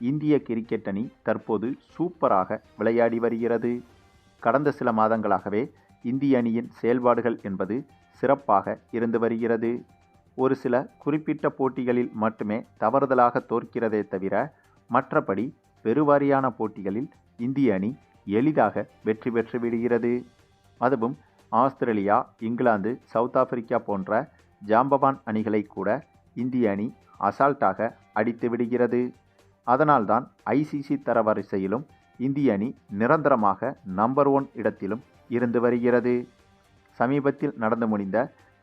இந்திய கிரிக்கெட் அணி தற்போது சூப்பராக விளையாடி வருகிறது. கடந்த சில மாதங்களாகவே இந்திய அணியின் செயல்பாடுகள் என்பது சிறப்பாக இருந்து வருகிறது. ஒரு சில குறிப்பிட்ட போட்டிகளில் மட்டுமே தவறுதலாக தோற்கிறதே தவிர மற்றபடி பெருவாரியான போட்டிகளில் இந்திய அணி எளிதாக வெற்றி பெற்று விடுகிறது. அதுவும் ஆஸ்திரேலியா இங்கிலாந்து சவுத் ஆப்பிரிக்கா போன்ற ஜாம்பவான் அணிகளை கூட இந்திய அணி அசால்ட்டாக அடித்து விடுகிறது. அதனால்தான் ஐசிசி தரவரிசையிலும் இந்திய அணி நிரந்தரமாக நம்பர் ஒன் இடத்திலும் இருந்து வருகிறது. சமீபத்தில் நடந்து முடிந்த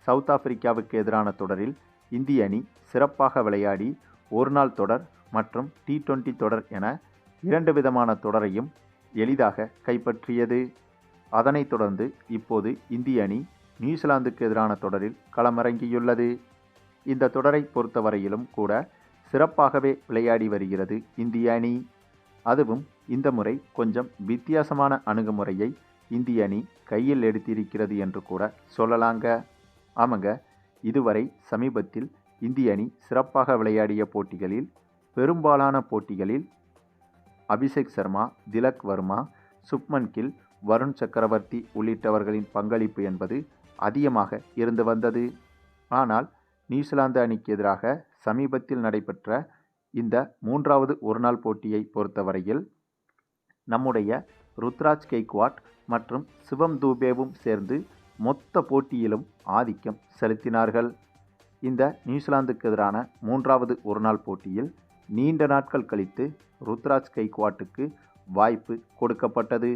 சவுத் ஆப்பிரிக்காவுக்கு எதிரான தொடரில் இந்திய அணி சிறப்பாக விளையாடி ஒருநாள் தொடர் மற்றும் டி டுவெண்டி தொடர் என இரண்டு விதமான தொடரையும் எளிதாக கைப்பற்றியது. அதனைத் தொடர்ந்து இப்போது இந்திய அணி நியூசிலாந்துக்கு எதிரான தொடரில் களமிறங்கியுள்ளது. இந்த தொடரை பொறுத்தவரையிலும் கூட சிறப்பாகவே விளையாடி வருகிறது இந்திய அணி. அதுவும் இந்த முறை கொஞ்சம் வித்தியாசமான அணுகுமுறையை இந்திய அணி கையில் எடுத்திருக்கிறது என்று கூட சொல்லலாங்க. ஆமாங்க இதுவரை சமீபத்தில் இந்திய அணி சிறப்பாக விளையாடிய போட்டிகளில் பெரும்பாலான போட்டிகளில் அபிஷேக் சர்மா திலக் வர்மா சுப்மன் கில் வருண் சக்கரவர்த்தி உள்ளிட்டவர்களின் பங்களிப்பு என்பது அதிகமாக இருந்து வந்தது. ஆனால் நியூசிலாந்து அணிக்கு எதிராக சமீபத்தில் நடைபெற்ற இந்த மூன்றாவது ஒருநாள் போட்டியை பொறுத்தவரையில் நம்முடைய ருத்ராஜ் கெய்க்வாட் மற்றும் சிவம் தூபேவும் சேர்ந்து மொத்த போட்டியிலும் ஆதிக்கம் செலுத்தினார்கள். இந்த நியூசிலாந்துக்கு எதிரான மூன்றாவது ஒருநாள் போட்டியில் நீண்ட நாட்கள் கழித்து ருத்ராஜ் கெய்க்வாட்டுக்கு வாய்ப்பு கொடுக்கப்பட்டது.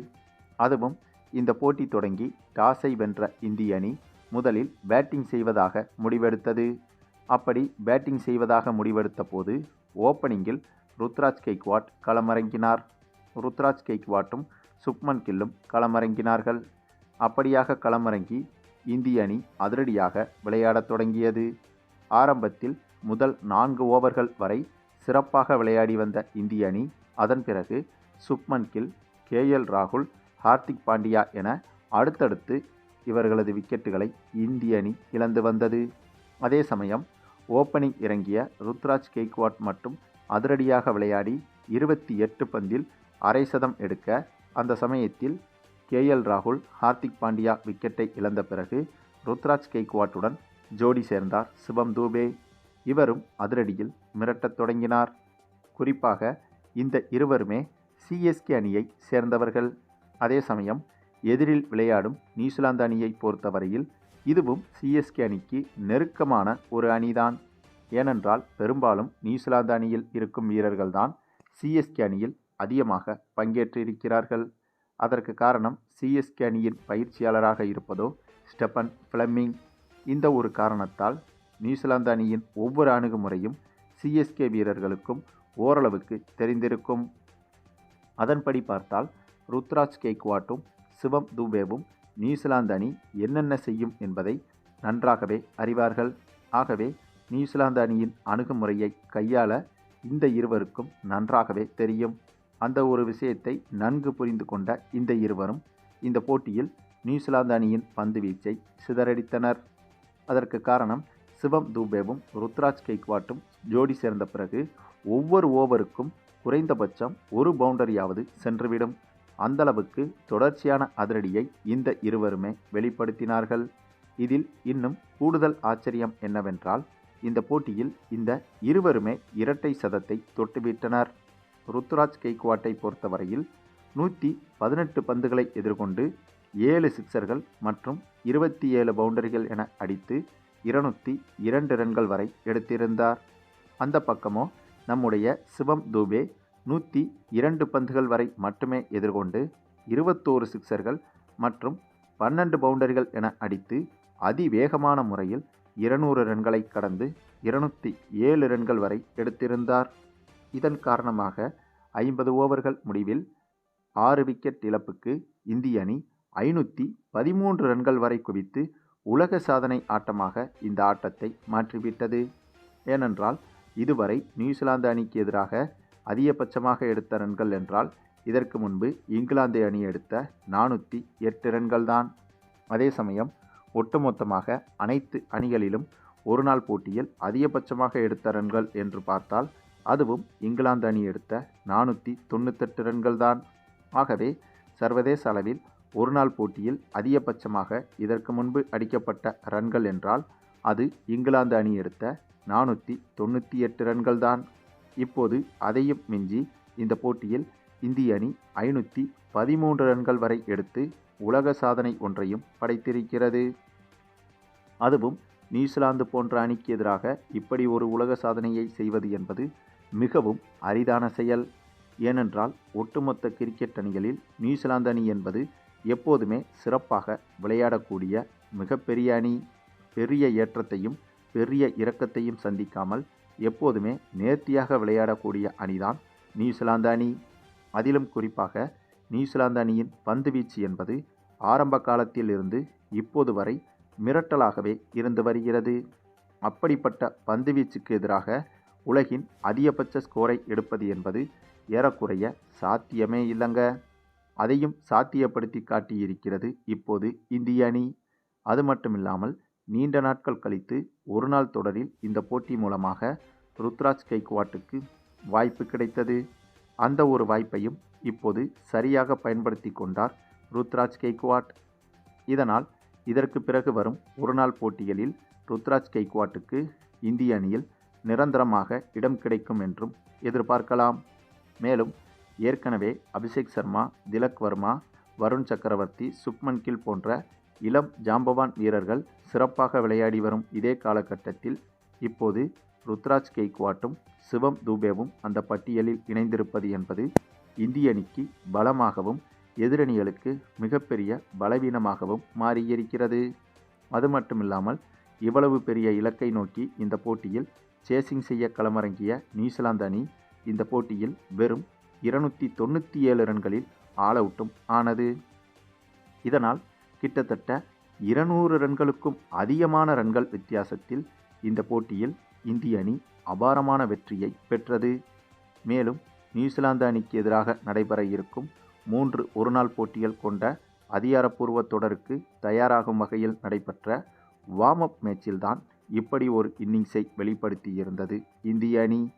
அதுவும் இந்த போட்டி தொடங்கி டாஸை வென்ற இந்திய அணி முதலில் பேட்டிங் செய்வதாக முடிவெடுத்தது. அப்படி பேட்டிங் செய்வதாக முடிவெடுத்த போது ஓப்பனிங்கில் ருத்ராஜ் கெய்க்வாட் களமிறங்கினார். ருத்ராஜ் கெய்க்வாட்டும் சுப்மன் கில்லும் களமிறங்கினார்கள். அப்படியாக களமிறங்கி இந்திய அணி அதிரடியாக விளையாடத் தொடங்கியது. ஆரம்பத்தில் முதல் நான்கு ஓவர்கள் வரை சிறப்பாக விளையாடி வந்த இந்திய அணி அதன் பிறகு சுப்மன் கில் கே எல் ராகுல் ஹார்திக் பாண்டியா என அடுத்தடுத்து இவர்களது விக்கெட்டுகளை இந்திய அணி இழந்து வந்தது. அதே சமயம் ஓப்பனிங் இறங்கிய ருத்ராஜ் கெய்க்வாட் மட்டும் அதிரடியாக விளையாடி இருபத்தி எட்டு பந்தில் அரை சதம் எடுக்க அந்த சமயத்தில் கே எல் ராகுல் ஹார்திக் பாண்டியா விக்கெட்டை இழந்த பிறகு ருத்ராஜ் கெய்க்வாட்டுடன் ஜோடி சேர்ந்தார் சிவம் தூபே. இவரும் அதிரடியில் மிரட்டத் தொடங்கினார். குறிப்பாக இந்த இருவருமே சிஎஸ்கே அணியை சேர்ந்தவர்கள். அதே சமயம் எதிரில் விளையாடும் நியூசிலாந்து அணியை பொறுத்தவரையில் இதுவும் சிஎஸ்கே அணிக்கு நெருக்கமான ஒரு அணிதான். ஏனென்றால் பெரும்பாலும் நியூசிலாந்து அணியில் இருக்கும் வீரர்கள்தான் சிஎஸ்கே அணியில் அதிகமாக பங்கேற்றிருக்கிறார்கள். அதற்கு காரணம் சிஎஸ்கே அணியின் பயிற்சியாளராக இருப்பதோ ஸ்டெபன் ஃபிளமிங். இந்த ஒரு காரணத்தால் நியூசிலாந்து அணியின் ஒவ்வொரு அணுகுமுறையும் சிஎஸ்கே வீரர்களுக்கும் ஓரளவுக்கு தெரிந்திருக்கும். அதன்படி பார்த்தால் ருத்ராஜ் கேக்வாட்டும் சிவம் தூபேவும் நியூசிலாந்து அணி என்னென்ன செய்யும் என்பதை நன்றாகவே அறிவார்கள். ஆகவே நியூசிலாந்து அணியின் அணுகுமுறையை கையாள இந்த இருவருக்கும் நன்றாகவே தெரியும். அந்த ஒரு விஷயத்தை நன்கு புரிந்து கொண்ட இந்த இருவரும் இந்த போட்டியில் நியூசிலாந்து அணியின் பந்து வீச்சை சிதறடித்தனர். அதற்கு காரணம் சிவம் தூபேவும் ருத்ராஜ் கெய்க்வாட்டும் ஜோடி சேர்ந்த பிறகு ஒவ்வொரு ஓவருக்கும் குறைந்தபட்சம் ஒரு பவுண்டரியாவது சென்றுவிடும். அந்தளவுக்கு தொடர்ச்சியான அதிரடியை இந்த இருவருமே வெளிப்படுத்தினார்கள். இதில் இன்னும் கூடுதல் ஆச்சரியம் என்னவென்றால் இந்த போட்டியில் இந்த இருவருமே இரட்டை சதத்தை தொட்டுவிட்டனர். ருத்ராஜ் கெய்க்வாட்டை பொறுத்தவரையில் நூற்றி பதினெட்டு பந்துகளை எதிர்கொண்டு ஏழு சிக்சர்கள் மற்றும் இருபத்தி ஏழு பவுண்டரிகள் என அடித்து இருநூற்றி இரண்டு ரன்கள் வரை எடுத்திருந்தார். அந்த பக்கமோ நம்முடைய சிவம் தூபே நூற்றி இரண்டு பந்துகள் வரை மட்டுமே எதிர்கொண்டு இருபத்தோரு சிக்சர்கள் மற்றும் பன்னெண்டு பவுண்டரிகள் என அடித்து அதிவேகமான முறையில் இருநூறு ரன்களை கடந்து இருநூற்றி ஏழு ரன்கள் வரை எடுத்திருந்தார். இதன் காரணமாக ஐம்பது ஓவர்கள் முடிவில் ஆறு விக்கெட் இழப்புக்கு இந்திய அணி ஐநூற்றி பதிமூன்று ரன்கள் வரை குவித்து உலக சாதனை ஆட்டமாக இந்த ஆட்டத்தை மாற்றிவிட்டது. ஏனென்றால் இதுவரை நியூசிலாந்து அணிக்கு எதிராக அதிகபட்சமாக எடுத்த ரன்கள் என்றால் இதற்கு முன்பு இங்கிலாந்து அணி எடுத்த நானூற்றி எட்டு ரன்கள் தான். அதே சமயம் ஒட்டுமொத்தமாக அனைத்து அணிகளிலும் ஒருநாள் போட்டியில் அதிகபட்சமாக எடுத்த ரன்கள் என்று பார்த்தால் அதுவும் இங்கிலாந்து அணி எடுத்த நானூற்றி தொண்ணூத்தெட்டு ரன்கள் தான். ஆகவே சர்வதேச அளவில் ஒருநாள் போட்டியில் அதிகபட்சமாக இதற்கு முன்பு அடிக்கப்பட்ட ரன்கள் என்றால் அது இங்கிலாந்து அணி எடுத்த நானூற்றி தொண்ணூற்றி எட்டு ரன்கள் தான். இப்போது அதையும் மிஞ்சி இந்த போட்டியில் இந்திய அணி ஐநூற்றி பதிமூன்று ரன்கள் வரை எடுத்து உலக சாதனை ஒன்றையும் படைத்திருக்கிறது. அதுவும் நியூசிலாந்து போன்ற அணிக்கு எதிராக இப்படி ஒரு உலக சாதனையை செய்வது என்பது மிகவும் அரிதான செயல். ஏனென்றால் ஒட்டுமொத்த கிரிக்கெட் அணிகளில் நியூசிலாந்து அணி என்பது எப்போதுமே சிறப்பாக விளையாடக்கூடிய மிகப்பெரிய அணி. பெரிய ஏற்றத்தையும் பெரிய இறக்கத்தையும் சந்திக்காமல் எப்போதுமே நேர்த்தியாக விளையாடக்கூடிய அணிதான் நியூசிலாந்து அணி. அதிலும் குறிப்பாக நியூசிலாந்து அணியின் பந்து வீச்சு என்பது ஆரம்ப காலத்தில் இருந்து இப்போது வரை மிரட்டலாகவே இருந்து வருகிறது. அப்படிப்பட்ட பந்து வீச்சுக்கு எதிராக உலகின் அதிகபட்ச ஸ்கோரை எடுப்பது என்பது ஏறக்குறைய சாத்தியமே இல்லைங்க. அதையும் சாத்தியப்படுத்தி காட்டியிருக்கிறது இப்போது இந்திய அணி. அது மட்டுமில்லாமல் நீண்ட நாட்கள் கழித்து ஒருநாள் தொடரில் இந்த போட்டி மூலமாக ருத்ராஜ் கைக்வாட்டுக்கு வாய்ப்பு கிடைத்தது. அந்த ஒரு வாய்ப்பையும் இப்போது சரியாக பயன்படுத்தி கொண்டார் ருத்ராஜ் கெய்க்வாட் இதனால் இதற்கு பிறகு வரும் ஒருநாள் போட்டிகளில் ருத்ராஜ் கெய்க்வாட்டுக்கு இந்திய அணியில் நிரந்தரமாக இடம் கிடைக்கும் என்றும் எதிர்பார்க்கலாம். மேலும் ஏற்கனவே அபிஷேக் சர்மா திலக் வர்மா வருண் சக்கரவர்த்தி சுப்மன் கில் போன்ற இளம் ஜாம்பவான் வீரர்கள் சிறப்பாக விளையாடி வரும் இதே காலகட்டத்தில் இப்போது ருத்ராஜ் கெய்க்வாட்டும் சிவம் தூபேவும் அந்த பட்டியலில் இணைந்திருப்பது என்பது இந்திய அணிக்கு பலமாகவும் எதிரணிகளுக்கு மிகப்பெரிய பலவீனமாகவும் மாறியிருக்கிறது. அது மட்டுமில்லாமல் இவ்வளவு பெரிய இலக்கை நோக்கி இந்த போட்டியில் சேசிங் செய்ய களமிறங்கிய நியூசிலாந்து அணி இந்த போட்டியில் வெறும் இருநூற்றி தொண்ணூற்றி ஏழு ரன்களில் ஆல் அவுட்டும் ஆனது. இதனால் கிட்டத்தட்ட இருநூறு ரன்களுக்கும் அதிகமான ரன்கள் வித்தியாசத்தில் இந்த போட்டியில் இந்திய அணி அபாரமான வெற்றியை பெற்றது. மேலும் நியூசிலாந்து அணிக்கு எதிராக நடைபெற இருக்கும் மூன்று ஒருநாள் போட்டிகள் கொண்ட அதிகாரப்பூர்வ தொடருக்கு தயாராகும் வகையில் நடைபெற்ற வார்ம் அப் மேட்சில்தான் இப்படி ஒரு இன்னிங்ஸை வெளிப்படுத்தியிருந்தது இந்திய அணி.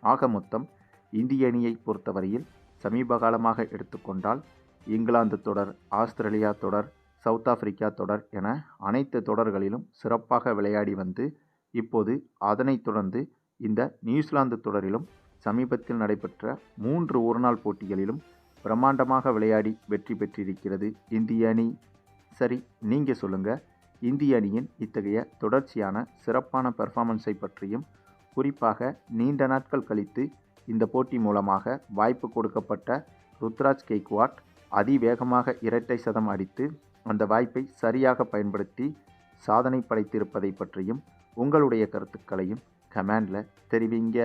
ஆக மொத்தம் இந்திய அணியை பொறுத்தவரையில் சமீப காலமாக எடுத்துக்கொண்டால் இங்கிலாந்து தொடர் ஆஸ்திரேலியா தொடர் சவுத் ஆப்பிரிக்கா தொடர் என அனைத்து தொடர்களிலும் சிறப்பாக விளையாடி வந்து இப்போது அதனைத் தொடர்ந்து இந்த நியூசிலாந்து தொடரிலும் சமீபத்தில் நடைபெற்ற மூன்று ஒருநாள் போட்டிகளிலும் பிரம்மாண்டமாக விளையாடி வெற்றி பெற்றிருக்கிறது இந்திய அணி. சரி நீங்கள் சொல்லுங்கள் இந்திய அணியின் இத்தகைய தொடர்ச்சியான சிறப்பான பெர்ஃபார்மன்ஸை பற்றியும் குறிப்பாக நீண்ட நாட்கள் கழித்து இந்த போட்டி மூலமாக வாய்ப்பு கொடுக்கப்பட்ட ருத்ராஜ் கெய்க்வாட் அதிவேகமாக இரட்டை சதம் அடித்து அந்த வாய்ப்பை சரியாக பயன்படுத்தி சாதனை படைத்திருப்பதை பற்றியும் உங்களுடைய கருத்துக்களையும் கமெண்டில் தெரிவிங்க.